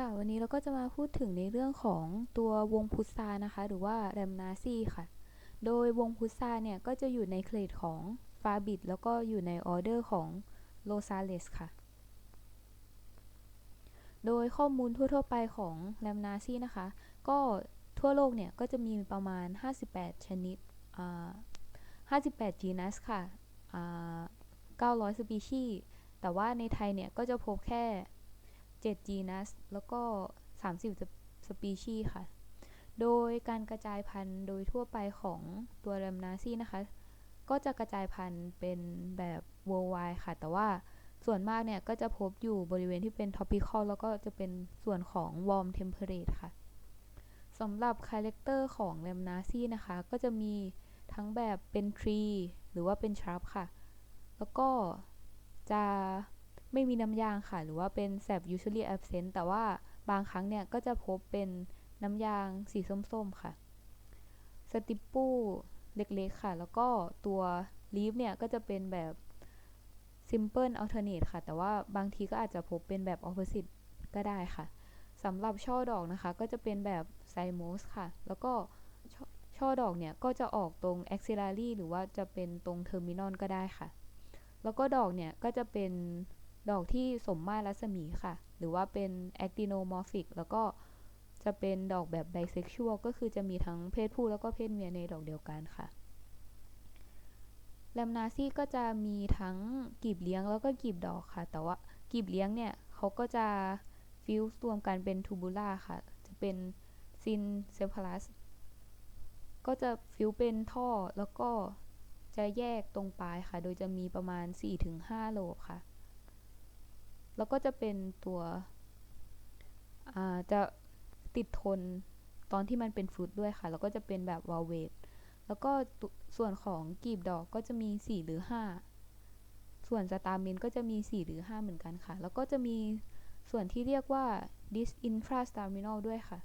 ค่ะ วันนี้เราก็จะมาพูดถึงในเรื่องของตัววงพุทรานะคะ หรือว่าแรมนาซีค่ะ โดยวงพุทราเนี่ย ก็จะอยู่ในเคลดของฟาบิดแล้วก็อยู่ในออเดอร์ของโลซาเลสค่ะ โดยข้อมูลทั่ว ๆ ไปของแรมนาซีนะคะ ก็ทั่วโลกเนี่ย ก็จะมีประมาณ 58 ชนิดอ่า58 genus ค่ะอ่า900 สปีชีส์แต่ว่าในไทยเนี่ย ก็จะพบแค่ 7 genus แล้วก็ 30 สปีชีส์ค่ะ โดยการกระจายพันธุ์โดยทั่วไปของตัวแรมนาซีนะคะ ก็จะกระจายพันธุ์เป็นแบบ worldwide ค่ะ แต่ว่าส่วนมากเนี่ย ก็จะพบอยู่บริเวณที่เป็น tropical แล้วก็จะเป็นส่วนของ warm temperate ค่ะสำหรับคาแรคเตอร์ของแรมนาซีนะคะ ก็จะมีทั้งแบบเป็น tree หรือว่าเป็น shrub ค่ะ แล้วก็จะ ไม่มีน้ำยางค่ะ หรือว่าเป็นแสบ usually absent แต่ว่าบางครั้งเนี่ยก็จะพบเป็นน้ำยางสีส้มๆค่ะ สติปปูเล็กๆค่ะ แล้วก็ตัว leaf เนี่ยก็จะเป็นแบบ simple alternate ค่ะ แต่ว่าบางทีก็อาจจะพบเป็นแบบ opposite ก็ได้ค่ะสำหรับช่อดอกนะคะ ก็จะเป็นแบบไซโมสค่ะ แล้วก็ชช่อดอกเนี่ย ก็จะออกตรง axillary หรือว่าจะเป็นตรง terminal ก็ได้ค่ะ แล้วก็ดอกเนี่ย ก็จะเป็น ดอกที่สมมาตรรัศมีค่ะ หรือว่าเป็น actinomorphic แล้วก็จะเป็นดอกแบบ bisexual ก็คือจะมีทั้งเพศผู้แล้วก็เพศเมียในดอกเดียวกันค่ะแลมนาซี่ก็จะมีทั้งกีบเลี้ยงแล้วก็กีบดอกค่ะ แต่ว่ากีบเลี้ยงเนี่ยเขาก็จะฟิวส์รวมกันเป็นทูบูล่าค่ะ จะเป็นซินเซฟาลัสก็จะฟิวเป็นท่อแล้วก็จะแยกตรงปลายค่ะ โดยจะมีประมาณ 4-5 โลบค่ะ แล้วก็จะเป็นตัวจะติดทนตอนที่มันเป็นฟรุตด้วยค่ะ แล้วก็จะเป็นแบบวอลเวตแล้วก็ส่วนของกีบดอกก็จะมี 4 หรือ 5 ส่วนสตาร์มินก็จะมี 4 หรือ 5 เหมือนกันค่ะ แล้วก็จะมีส่วนที่เรียกว่า dis intrastaminal ด้วยค่ะ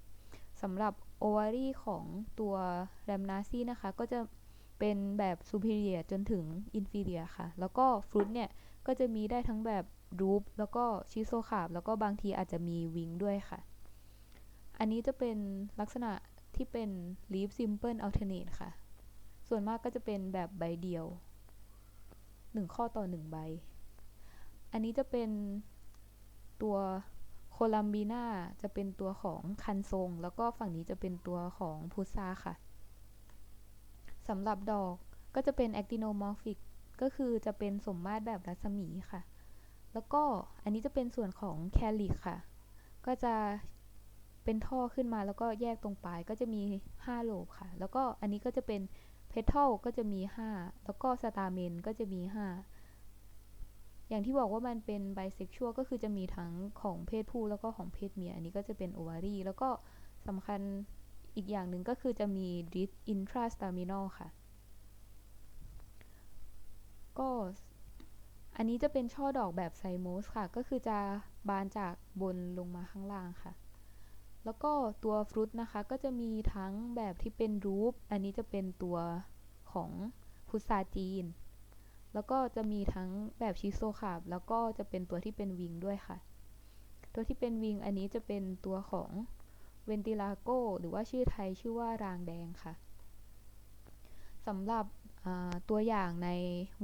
สำหรับโอวารีของตัวแรมนาซีนะคะ ก็จะเป็นแบบ superior จนถึง inferior ค่ะ แล้วก็ฟรุตเนี่ย ก็จะมีได้ทั้งแบบ รูปแล้วก็ชิโซคาบแล้วก็บางทีอาจจะมีวิงด้วยค่ะ อันนี้จะเป็นลักษณะที่เป็น leaf simple alternate ค่ะ ส่วนมากก็จะเป็นแบบใบเดียว 1 ข้อต่อ 1 ใบ อันนี้จะเป็นตัวโคลัมบีนาจะเป็นตัวของคันทรง แล้วก็ฝั่งนี้จะเป็นตัวของพุทราค่ะสำหรับดอกก็จะเป็น actinomorphic ก็คือจะเป็นสมมาตรแบบรัศมีค่ะ แล้วก็อันนี้จะเป็นส่วนของแคลิกค่ะ ก็จะเป็นท่อขึ้นมาแล้วก็แยกตรงปลายก็จะมี 5โลบค่ะ แล้วก็อันนี้ก็จะเป็นเพทัลก็จะมี 5 แล้วก็สตาเมนก็จะมี 5 อย่างที่บอกว่ามันเป็นไบเซ็กชวลก็คือจะมีทั้งของเพศผู้แล้วก็ของเพศเมีย อันนี้ก็จะเป็นโอวารีแล้วก็สำคัญอีกอย่างหนึ่งก็คือจะมีดิสอินทราสตามินอลค่ะ ก็ อันนี้จะเป็นช่อดอกแบบไซโมสค่ะ ก็คือจะบานจากบนลงมาข้างล่างค่ะ แล้วก็ตัวฟรุตนะคะก็จะมีทั้งแบบที่เป็นรูป อันนี้จะเป็นตัวของพุทราจีน แล้วก็จะมีทั้งแบบชิโซคาบแล้วก็จะเป็นตัวที่เป็นวิงด้วยค่ะ ตัวที่เป็นวิงอันนี้จะเป็นตัวของเวนติลาโกหรือว่าชื่อไทยชื่อว่ารางแดงค่ะสำหรับตัวอย่างใน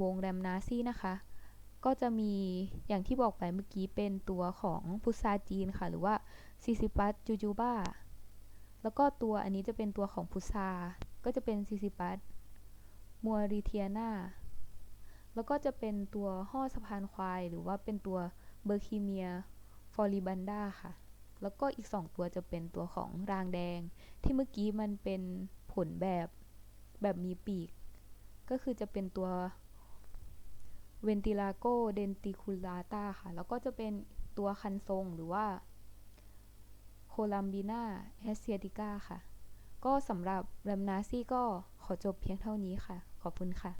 วงแรมนาซี่นะคะ ก็จะมีอย่างที่บอกไปเมื่อกี้เป็นตัวของพุทราจีนค่ะ หรือว่าซิซิปัสจูจูบ้า แล้วก็ตัวอันนี้จะเป็นตัวของพุทราก็จะเป็นซิซิปัสมัวริเทียนาแล้วก็จะเป็นตัวห่อสะพานควาย หรือว่าเป็นตัวเบอร์คีเมียฟอริบันดาค่ะ แล้วก็อีก 2 ตัวจะเป็นตัวของรางแดง ที่เมื่อกี้มันเป็นผลแบบแบบมีปีก ก็คือจะเป็นตัว เวนติลาโกเดนติคูลาตาค่ะ แล้วก็จะเป็นตัวคันทรงหรือว่าโคลัมบีนาแอสเซียติกาค่ะ ก็สำหรับแรมนาซี่ก็ขอจบเพียงเท่านี้ค่ะ ขอบคุณค่ะ